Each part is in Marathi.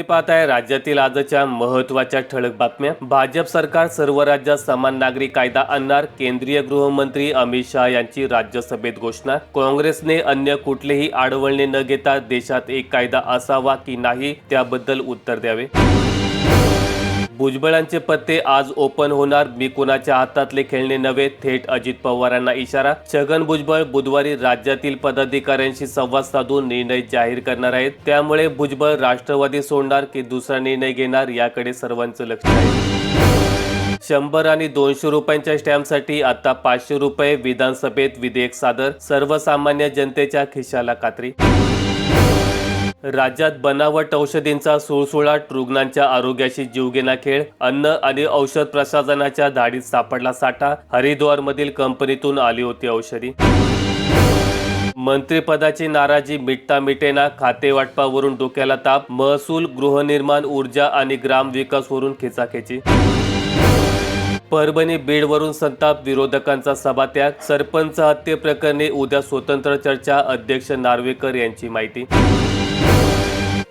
तुम्ही पाहताय राज्यातील आजच्या महत्त्वाच्या ठळक बातम्या. भाजप सरकार सर्व राज्यात समान नागरी कायदा आणणार. केंद्रीय गृहमंत्री अमित शहा यांची राज्यसभेत घोषणा. काँग्रेसने अन्य कुठलेही आडवळणे न घेता देशात एक कायदा असावा की नाही त्याबद्दल उत्तर द्यावे. भुजबळांचे पत्ते आज ओपन होणार. मी कुणाच्या हातातले खेळणे नव्हे थेट अजित पवारांना इशारा. छगन भुजबळ बुधवारी राज्यातील पदाधिकाऱ्यांशी संवाद साधून निर्णय जाहीर करणार आहेत. त्यामुळे भुजबळ राष्ट्रवादी सोडणार की दुसरा निर्णय घेणार याकडे सर्वांचं लक्ष आहे. शंभर आणि दोनशे रुपयांच्या स्टॅम्पसाठी आता पाचशे रुपये विधानसभेत विधेयक सादर. सर्वसामान्य जनतेच्या खिशाला कात्री. राज्यात बनावट औषधींचा सुळसुळाट रुग्णांच्या आरोग्याशी जीवघेणा खेळ अन्न आणि औषध प्रशासनाच्या धाडीत सापडला साठा हरिद्वारमधील कंपनीतून आली होती औषधी. मंत्रिपदाची नाराजी मिटता मिटेना खाते वाटपावरून डोक्याला ताप महसूल गृहनिर्माण ऊर्जा आणि ग्रामविकासवरून खेचाखेची. परभणी बीडवरून संताप विरोधकांचा सभात्याग सरपंच हत्येप्रकरणी उद्या स्वतंत्र चर्चा अध्यक्ष नार्वेकर यांची माहिती.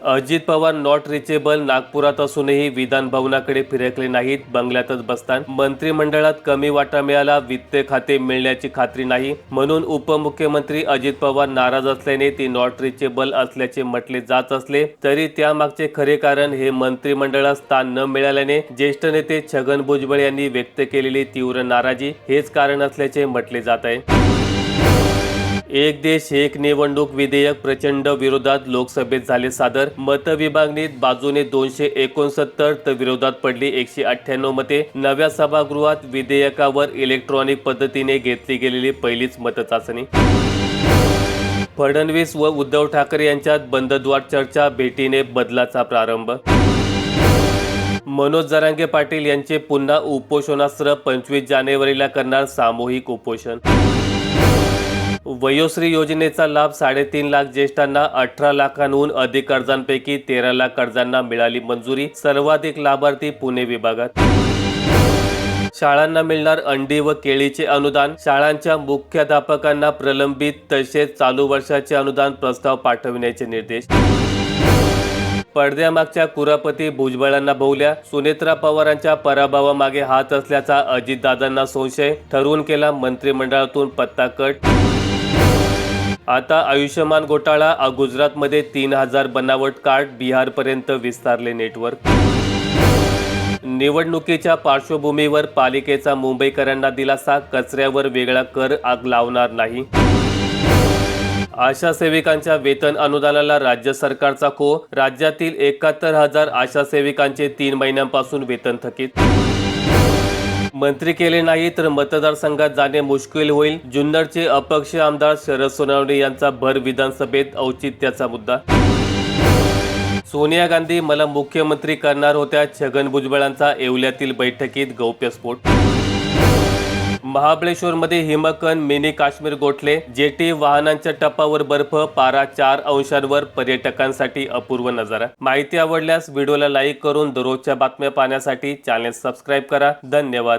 अजित पवार नॉट रिचेबल नागपुरात असूनही विधान भवनाकडे फिरकले नाहीत. बंगल्यातच बसतात. मंत्रिमंडळात कमी वाटा मिळाला वित्त खाते मिळण्याची खात्री नाही. म्हणून उपमुख्यमंत्री अजित पवार नाराज असल्याने ती नॉट रिचेबल असल्याचे म्हटले जात असले तरी त्यामागचे खरे कारण हे मंत्रिमंडळात स्थान न मिळाल्याने ज्येष्ठ नेते छगन भुजबळ यांनी व्यक्त केलेली तीव्र नाराजी हेच कारण असल्याचे म्हटले जात आहे. एक देश एक निवडणूक विधेयक प्रचंड विरोधात लोकसभेत झाले सादर. मतविभागणीत बाजूने दोनशे एकोणसत्तर तर विरोधात पडली एकशे अठ्ठ्याण्णव मते. नव्या सभागृहात विधेयकावर इलेक्ट्रॉनिक पद्धतीने घेतली गेलेली पहिलीच मतचाचणी. फडणवीस व उद्धव ठाकरे यांच्यात बंदद्वार चर्चा भेटीने बदलाचा प्रारंभ. मनोज जरांगे पाटील यांचे पुन्हा उपोषणास्त्र पंचवीस जानेवारीला करणार सामूहिक उपोषण. वयोश्री योजनेचा लाभ साडेतीन लाख ज्येष्ठांना अठरा लाखांहून अधिक कर्जांपैकी तेरा लाख कर्जांना मिळाली मंजुरी. सर्वाधिक लाभार्थी पुणे विभागात. शाळांना मिळणार अंडी व केळीचे अनुदान. शाळांच्या मुख्याध्यापकांना प्रलंबित तसेच चालू वर्षाचे अनुदान प्रस्ताव पाठविण्याचे निर्देश. पडद्यामागच्या कुरापती भुजबळांना भोवल्या. सुनेत्रा पवारांच्या पराभवामागे हात असल्याचा अजितदादांना संशय. ठरवून केला मंत्रिमंडळातून पत्ता कट. आता आयुष्यमान घोटाळा गुजरातमध्ये तीन हजार बनावट कार्ड बिहारपर्यंत विस्तारले नेटवर्क. निवडणुकीच्या पार्श्वभूमीवर पालिकेचा मुंबईकरांना दिलासा कचऱ्यावर वेगळा कर आग लावणार नाही. आशा सेविकांच्या वेतन अनुदानाला राज्य सरकारचा खो राज्यातील एकाहत्तर हजार आशा सेविकांचे तीन महिन्यांपासून वेतन थकीत. मंत्री केले नाही तर मतदारसंघात जाणे मुश्किल होईल. जुन्नरचे अपक्ष आमदार शरद सोनावणे यांचा भर विधानसभेत औचित्याचा मुद्दा. सोनिया गांधी मला मुख्यमंत्री करणार होत्या छगन भुजबळांचा येवल्यातील बैठकीत गौप्यस्फोट महाबळेश्वरमध्ये हिमकन मिनी काश्मीर गोठले. जेटी वाहनांच्या टप्पावर बर्फ पारा चार अंशांवर पर्यटकांसाठी अपूर्व नजारा. माहिती आवडल्यास व्हिडिओला लाईक करून दररोजच्या बातम्या पाहण्यासाठी चॅनेल सबस्क्राईब करा. धन्यवाद.